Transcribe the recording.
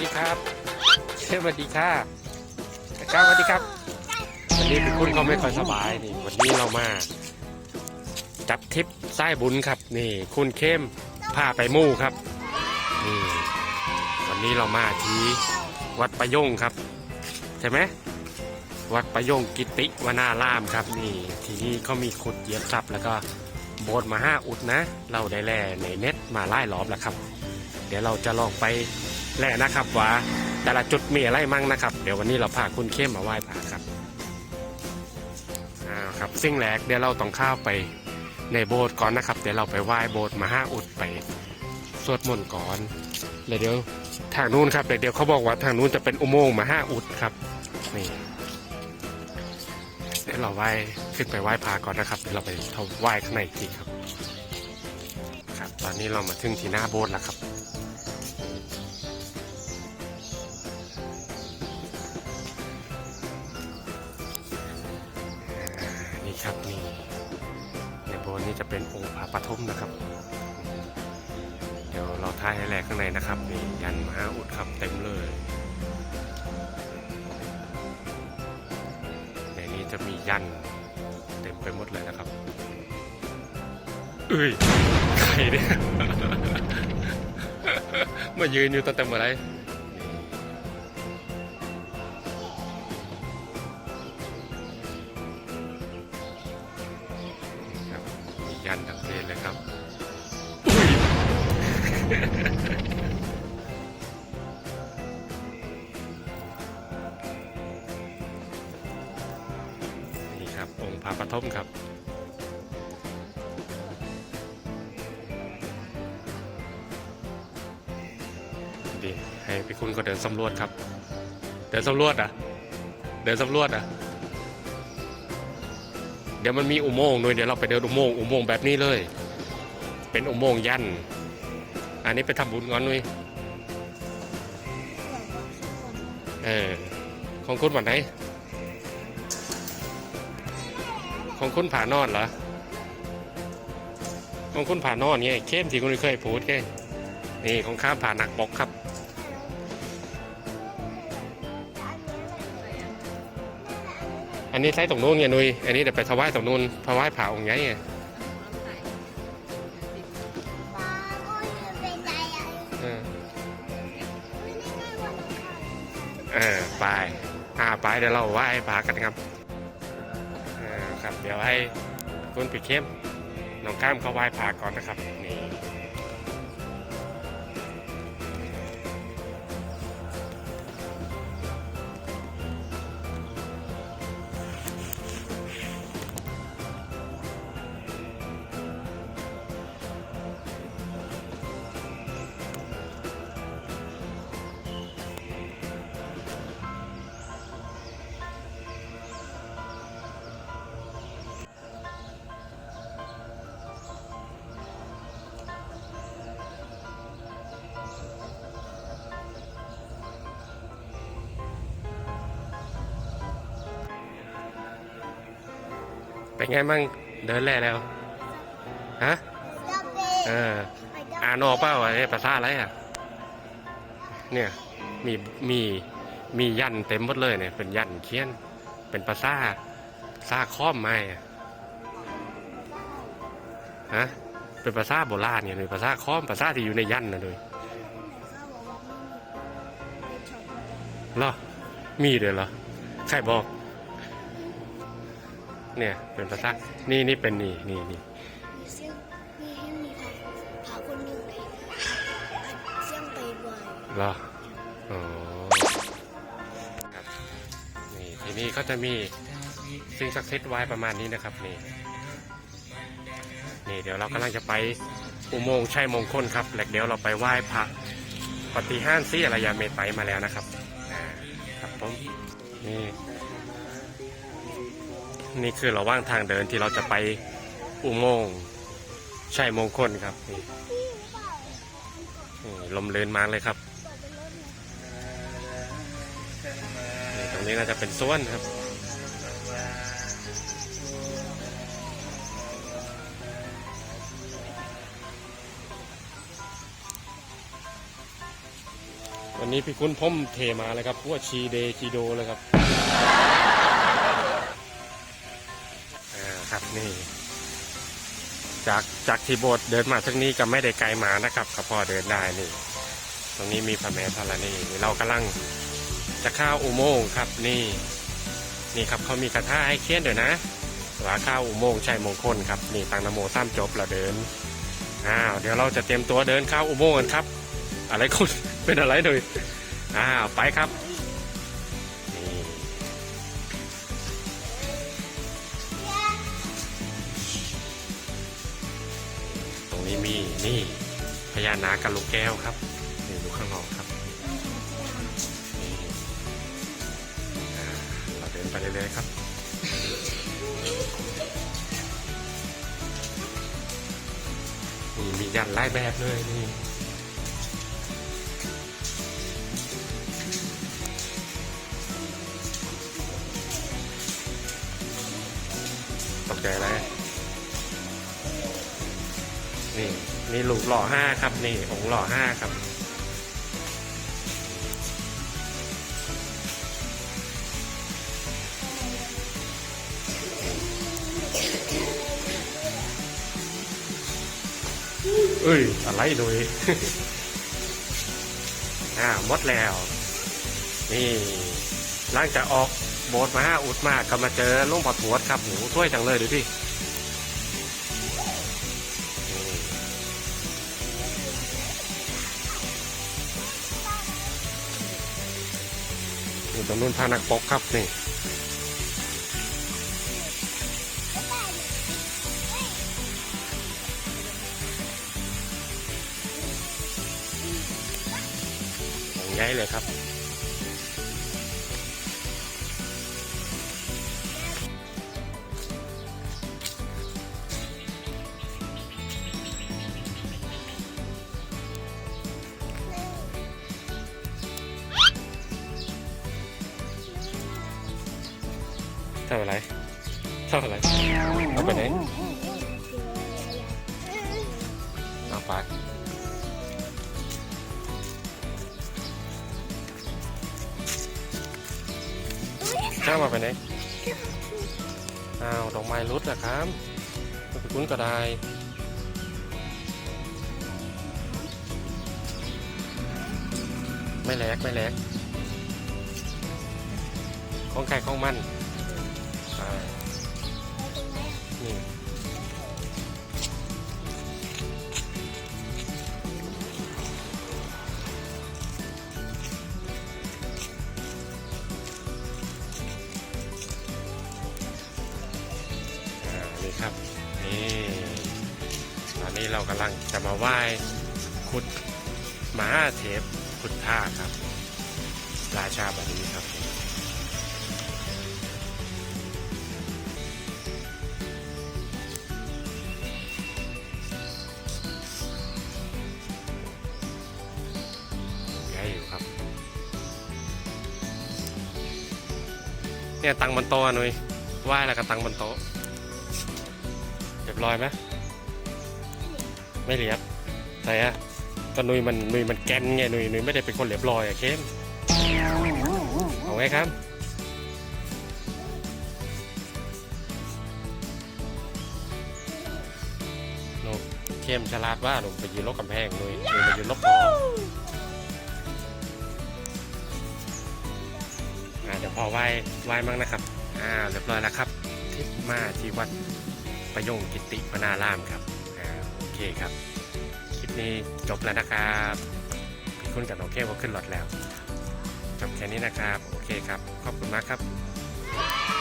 ดีครับสวัสดีค่ะครับสวัสดีครับ วันนี้พี่คุณเขาไม่ค่อยสบายนี่ วันนี้เรามา จัดทริปไส้บุญครับ นี่ คุณเข้มพาไปมู่ครับ นี่ วันนี้เรามาที่วัดประยงครับ ใช่ไหมวัดประยงกิติวนารามครับ นี่ ที่นี่เขามีขุดเยียบซับแล้วก็โบสถ์มาห้าอุดนะ เราได้แล่ในเน็ตมาไล่ล้อมแล้วครับ เดี๋ยวเราจะลองไป แล่นะครับว่าแต่ละจุดมีอะไรมั่งนะครับ เดี๋ยววันนี้เราพาคุณเข้มมาไหว้พระครับอ่าครับสิ่งแรกเดี๋ยวเราต้องข้าวไปในโบสถ์ก่อนนะครับ เดี๋ยวเราไปไหว้โบสถ์มาห้าอุดไปสวดมนต์ก่อนแล้วเดี๋ยวทางนู้นครับเดี๋ยวเขาบอกว่าทางนู้นจะเป็นอุโมงค์มหาอุดครับนี่เดี๋ยวเราไหว้ขึ้นไปไหว้พระก่อนนะครับเดี๋ยวเราไปไหว้ข้างในอีกทีครับ ครับ ตอนนี้เรามาถึงที่หน้าโบสถ์แล้วครับ นี่ในโบสถ์นี้จะเป็นองค์พระปฐมนะครับ เดี๋ยวเราถ่ายให้แรกข้างในนะครับนี่ยันมหาอุดครับเต็มเลยในนี้จะมียันเต็มไปหมดเลยนะครับเอ้ยใครเนี่ย มายืนอยู่ตั้งแต่เมื่อไหร องค์พระปฐมครับดีให้พี่คุณก็เดินสำรวจครับ เดินสำรวจอะ เดินสำรวจอะ เดี๋ยวมันมีอุโมงค์ด้วยเดี๋ยวเราไปเดินอุโมงค์อุโมงค์แบบนี้เลย เป็นอุโมงค์ยัน อันนี้ไปทำบุญก่อนนุ้ยเออของคุณวันไหน ของคุณผ่านอนเหรอของคุณผ่านอนเนี่ยเข้มที่คุณเคยพูดแกนี่ของข้ามผ่านหนักบกครับ อันนี้ใช้ตรงนู้นไงนุยอันนี้เดี๋ยวไปถวายตรงนู้นถวายผ่าองค์ใหญ่ไงป้ยเออไปอ่าไปเดี๋ยวเราไหว้พระกันครับ ดี๋ยวให้คุณปิดเข้มน้องข้ามเขาไหว้พระก่อนนะครับนี่ เป็นไงมั่งเดินแล่แล้วฮะำเราเป็นเออไปต้องอ่านออกเปล่าไอ้ภาษาอะไรอะเนี่ยมีมีมียันเต็มหมดเลยเนี่ยเป็นยันเขียน เป็นภาษาภาษาค้อมไม้อะฮะเป็นภาษาโบราณเนี่ยเลยภาษาค้อมภาษาที่อยู่ในยันนะเลยเขาบอกว่าไม่มีเป็นช็อปเหรอมีเลยเหรอใครบอก เนี่ยเป็นภาษานี่นี่เป็นนี่นี่นี่เสียงมีให้มีใครพาคนหนึ่งเลยเสียงไปบ่อยเหรออ๋อครับนี่ทีนี้ก็จะมีสิ่งศักดิ์สิทธิ์ไว้ประมาณนี้นะครับนี่นี่เดี๋ยวเรากำลังจะไปอุโมงค์ชัยมงคลครับแล้วเดี๋ยวเราไปไหว้พระปฏิหานซี่อรยาเมตไตรมาแล้วนะครับครับผมนี่ นี่คือเราว่างทางเดินที่เราจะไปอุโมงค์ชัยมงคลครับนี่ลมเลื่นมากเลยครับ ตรงนี้น่าจะเป็นส้วนครับวันนี้พี่คุณพ่มเทมาเลยครับพวกชีเดชีโดเลยครับ นี่ จากจากที่โบสถ์เดินมาทางนี้ก็ไม่ได้ไกลมานะครับก็พอเดินได้นี่ ตรงนี้มีพระแม่ธรณีเรากำลังจะเข้าอุโมงค์ครับนี่นี่ครับเขามีกระทะให้เคียนด้วยนะว่าเข้าอุโมงค์ชัยมงคลครับนี่ตังนโมสามจบเราเดินอ้าวเดี๋ยวเราจะเตรียมตัวเดินเข้าอุโมงค์กันครับ อะไรคุณเป็นอะไรเลยอ้าวไปครับ มีนี่พญานาคกับลูกแก้วครับนี่ดูข้างนอกครับนี่อ่าเราเดินไปเรื่อยๆครับนี่มียันไล่แบบเลยนี่ตกใจอะไนี่นี่ลูกหล่อห้าครับนี่องหล่อห้าครับเอ้ย อะไรดุยอ่าหมดแล้ว นี่หลังจากออกโบสถ์มาห้าอุดมากก็มาเจอลุงปอทวดครับหนูช่วยจังเลยดูดิ ตรงนู้นพานักปกครับนี่ของย้ายเลยครับ ทำอะไรทำอะไรเอาไปไหนเอาไปข้ามาไปไหนอ้าวดอกไม้รุดอะครับไปคุ้นก็ได้ไม่แหลกไม่แหลกของใครของมัน นี่นี่ครับ นี่ ตอนนี้เรากำลังจะมาไหว้ขุดมหาเทพขุดท่าครับ ราชาบดีครับ เนี่ยตังบนโต๊ะอะหนุยไหว้แล้วก็ตังบนโต๊ะเรียบร้อยไหมไม่เรียบใช่อะก็นุยมันนุยมันแกนไงนุยนุยไม่ได้เป็นคนเรียบร้อยอะเข้มเอาไงครับหนูเข้มฉลาดว่าหนูไปยืนลบกำแพงนุยนุยมายืนลบขอ พอไหว้ไหว้มั่งนะครับอ่าเรียบร้อยแล้วครับทริปมาที่วัดประยงกิติพนารามครับอ่าโอเคครับคลิปนี้จบแล้วนะครับพี่คุณกับน้องเข้มก็ขึ้นรถแล้ว จบแค่นี้นะครับ โอเคครับ ขอบคุณมากครับ